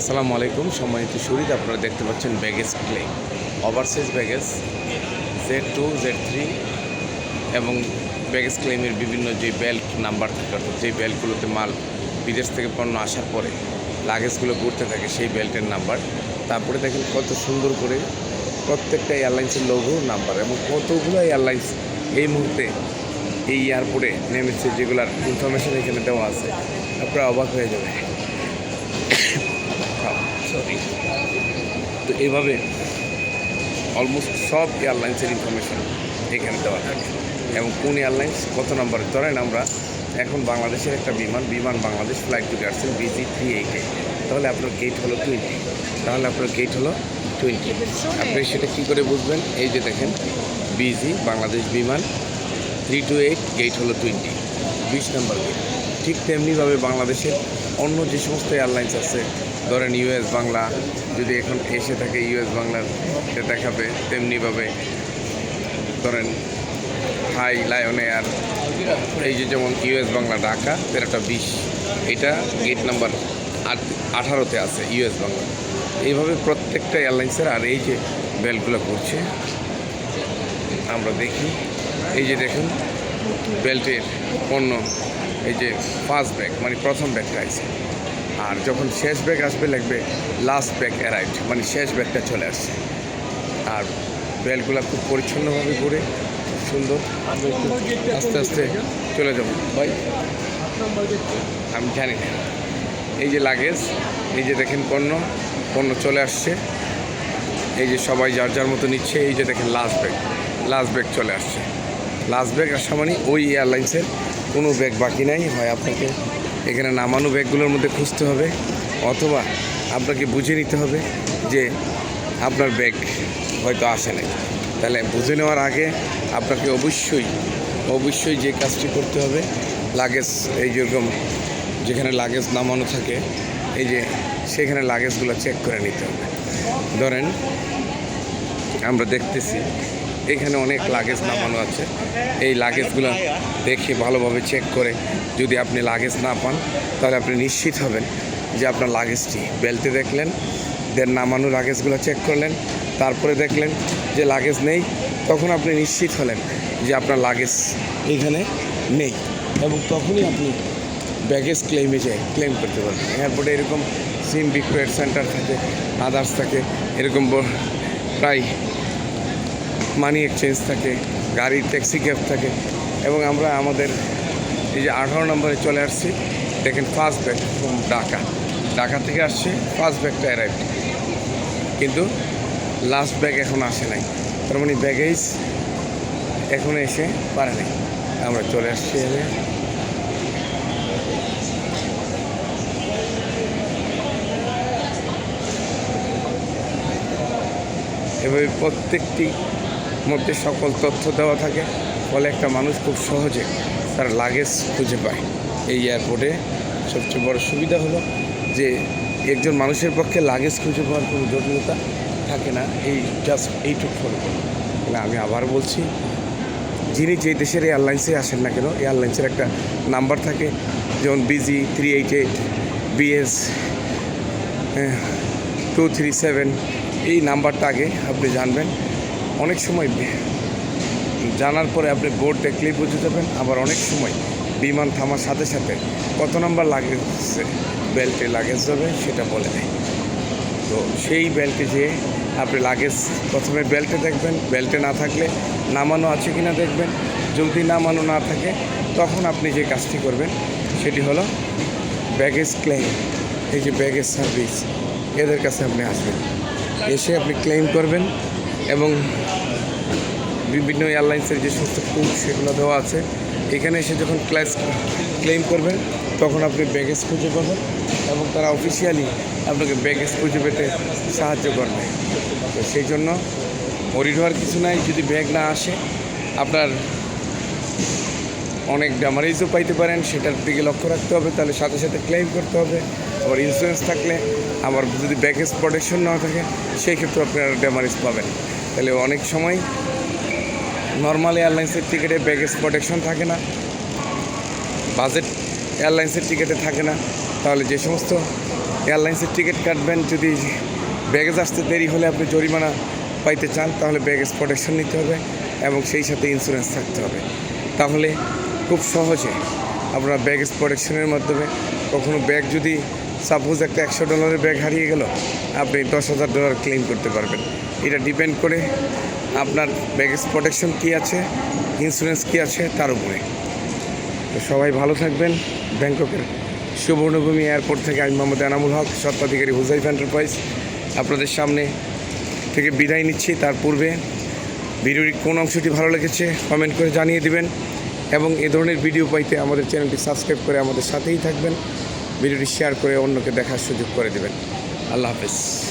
আসসালামু আলাইকুম, সম্মানিত শরীর, আপনারা দেখতে পাচ্ছেন baggage play oversize baggage Z two Z three এবং ব্যাগেজ ক্লেমের বিভিন্ন যে বেল্ট নাম্বার থাকে, অর্থাৎ যে বেল্টগুলোতে মাল বিদেশ থেকে পণ্য আসার পরে লাগেজগুলো ঘুরতে থাকে, সেই বেল্টের নাম্বার তারপরে দেখেন কত সুন্দর করে প্রত্যেকটা এয়ারলাইন্সের লোগো নাম্বার এবং কতগুলো এয়ারলাইন্স এই মুহূর্তে এই এয়ারপোর্টে নেমেছে, যেগুলার ইনফরমেশন এখানে দেওয়া আছে। আপনারা অবাক হয়ে যাবে সরি তো এইভাবে অলমোস্ট সব এয়ারলাইন্সের ইনফরমেশন এখানে দেওয়া থাকে। এবং কোন এয়ারলাইন্স কত নম্বরে ধরেন আমরা এখন বাংলাদেশের একটা বিমান বিমান বাংলাদেশ ফ্লাইট টু আসছেন বিজি থ্রি এইটে তাহলে আপনার গেট হলো টোয়েন্টি তাহলে আপনার গেট হলো টোয়েন্টি আপনি সেটা কী করে বুঝবেন? এই যে দেখেন BG Bangladesh Biman three two eight gate হলো টোয়েন্টি বিশ নম্বর গেট ঠিক তেমনিভাবে বাংলাদেশের অন্য যে সমস্ত এয়ারলাইন্স আছে ধরেন ইউএস বাংলা, যদি এখন এসে থাকে ইউএস বাংলার দেখাবে তেমনিভাবে ধরেন হাই লায়ন এয়ার এই যে যেমন ইউএস বাংলা ঢাকা, তেরোটা বিশ, এটা গেট নাম্বার আট, আঠারোতে আছে ইউএস বাংলা। এইভাবে প্রত্যেকটা এয়ারলাইন্সের আর এই যে বেলগুলো করছে আমরা দেখি। এই যে দেখুন, বেল্টের পণ্য, এই যে ফার্স্ট ব্যাগ মানে প্রথম ব্যাগটা আছে। আর যখন শেষ ব্যাগ আসবে, লাগবে লাস্ট ব্যাগ অ্যারাইভড মানে শেষ ব্যাগটা চলে আসছে। আর বেলগুলো খুব পরিচ্ছন্নভাবে ঘুরে, খুব সুন্দর। আস্তে আস্তে চলে যাব। ভাই, আমি জানি না। এই যে লাগেজ এই যে দেখেন পণ্য পণ্য চলে আসছে। এই যে সবাই যার যার মতো নিচ্ছে, এই যে দেখেন লাস্ট ব্যাগ লাস্ট ব্যাগ চলে আসছে। লাস্ট ব্যাগ আসা মানে ওই এয়ারলাইন্সের কোনো ব্যাগ বাকি নাই। হয় আপনাকে এখানে নামানো ব্যাগগুলোর মধ্যে খুঁজতে হবে, অথবা আপনাকে বুঝে নিতে হবে যে আপনার ব্যাগ হয়তো আসে নাই। তাহলে বুঝে নেওয়ার আগে আপনাকে অবশ্যই অবশ্যই যে কাজটি করতে হবে, লাগেজ, এই যেরকম যেখানে লাগেজ নামানো থাকে, এই যে সেখানে লাগেজগুলো চেক করে নিতে হবে। ধরেন, আমরা দেখতেছি এখানে অনেক লাগেজ নামানো আছে। এই লাগেজগুলো দেখে ভালোভাবে চেক করে যদি আপনি লাগেজ না পান, তাহলে আপনি নিশ্চিত হবেন যে আপনার লাগেজটি বেলতে দেখলেন দেন নামানো লাগেজগুলো চেক করলেন, তারপরে দেখলেন যে লাগেজ নেই, তখন আপনি নিশ্চিত হলেন যে আপনার লাগেজ এখানে নেই এবং তখনই আপনি ব্যাগেজ ক্লেমে যায় ক্লেম করতে পারবেন। এয়ারপোর্টে এরকম সিম বিক্রয়ের সেন্টার থাকে আদার্স থাকে, এরকম প্রায় মানি এক্সচেঞ্জ থাকে গাড়ির ট্যাক্সি ক্যাব থাকে এবং আমরা আমাদের এই যে আঠারো নম্বরে চলে আসছি, দেখেন first bag from Dhaka Dhaka থেকে আসছে ফার্স্ট ব্যাগটা অ্যারাইভ কিন্তু লাস্ট ব্যাগ এখন আসে নাই। তার মানে ব্যাগেজ এখন এসে পারে নাই। আমরা চলে আসছি এভাবে প্রত্যেকটি মধ্যে সকল তথ্য দেওয়া থাকে, ফলে একটা মানুষ খুব সহজে তার লাগেজ খুঁজে পায়। এই এয়ারপোর্টে সবচেয়ে বড় সুবিধা হলো যে, একজন মানুষের পক্ষে লাগেজ খুঁজে পাওয়ার কোনো জটিলতা থাকে না। এই জাস্ট এইটুকু ফলো আমি আবার বলছি, যিনি যে দেশের এয়ারলাইন্সে আসেন না কেন এয়ারলাইন্সের একটা নাম্বার থাকে, যেমন BG three eight eight BS two three seven এই নাম্বারটা আগে আপনি জানবেন। অনেক সময় জানার পরে আপনি বোর্ড দেখলেই বুঝে যাবেন, আবার অনেক সময় বিমান থামার সাথে সাথে কত নাম্বার লাগেজ বেল্টে লাগেজ যাবে সেটা বলে দেয়। তো সেই বেল্টে যেয়ে আপনি লাগেজ প্রথমে বেল্টে দেখবেন, বেল্টে না থাকলে নামানো আছে কি না দেখবেন। যদি নামানো না থাকে, তখন আপনি যে কাজটি করবেন, সেটি হলো ব্যাগেজ ক্লেম এই যে ব্যাগেজ সার্ভিস এদের কাছে আপনি আসবেন। এসে আপনি ক্লেম করবেন এবং বিভিন্ন এয়ারলাইন্সের যে সমস্ত টুল সেগুলো দেওয়া আছে, এখানে এসে যখন ক্লাস ক্লেম করবেন, তখন আপনি ব্যাগেজ খুঁজে পাবেন এবং তারা অফিসিয়ালি আপনাকে ব্যাগেজ খুঁজে পেতে সাহায্য করবে। তো সেই জন্য মরিড হওয়ার কিছু নাই, যদি ব্যাগ না আসে, আপনার অনেক ড্যামারেজও পাইতে পারেন, সেটার দিকে লক্ষ্য রাখতে হবে, তাহলে সাথে সাথে ক্লেম করতে হবে। আবার ইন্স্যুরেন্স থাকলে, আবার যদি ব্যাগেজ প্রোটেকশন না থাকে, সেই ক্ষেত্রে আপনারা ড্যামারেজ পাবেন তাহলে অনেক সময় নর্মাল এয়ারলাইন্সের টিকিটে ব্যাগেজ প্রোটেকশন থাকে না বাজেট এয়ারলাইন্সের টিকিটে থাকে না। তাহলে যে সমস্ত এয়ারলাইন্সের টিকিট কাটবেন, যদি ব্যাগেজ আসতে দেরি হলে আপনি জরিমানা পাইতে চান, তাহলে ব্যাগেজ প্রোটেকশন নিতে হবে এবং সেই সাথে ইন্স্যুরেন্স থাকতে হবে। তাহলে খুব সহজে আপনার ব্যাগেজ প্রোটেকশনের মাধ্যমে কখনো ব্যাগ যদি সাপোজ একটা একশো ডলারের ব্যাগ হারিয়ে গেল, আপনি দশ হাজার ডলার ক্লেম করতে পারবেন। এটা ডিপেন্ড করে আপনার ব্যাগেজ প্রোটেকশন কী আছে ইন্স্যুরেন্স কী আছে, তার উপরে। তো সবাই ভালো থাকবেন। ব্যাংককের সুবর্ণভূমি এয়ারপোর্ট থেকে আমি মোহাম্মদ এনামুল হক, স্বত্বাধিকারী হুজাইফ এন্টারপ্রাইজ আপনাদের সামনে থেকে বিদায় নিচ্ছি। তার পূর্বে ভিডিওটির কোন অংশটি ভালো লেগেছে কমেন্ট করে জানিয়ে দিবেন এবং এ ধরনের ভিডিও পাইতে আমাদের চ্যানেলটি সাবস্ক্রাইব করে আমাদের সাথেই থাকবেন। ভিডিওটি শেয়ার করে অন্যকে দেখার সুযোগ করে দেবেন। আল্লাহ হাফেজ।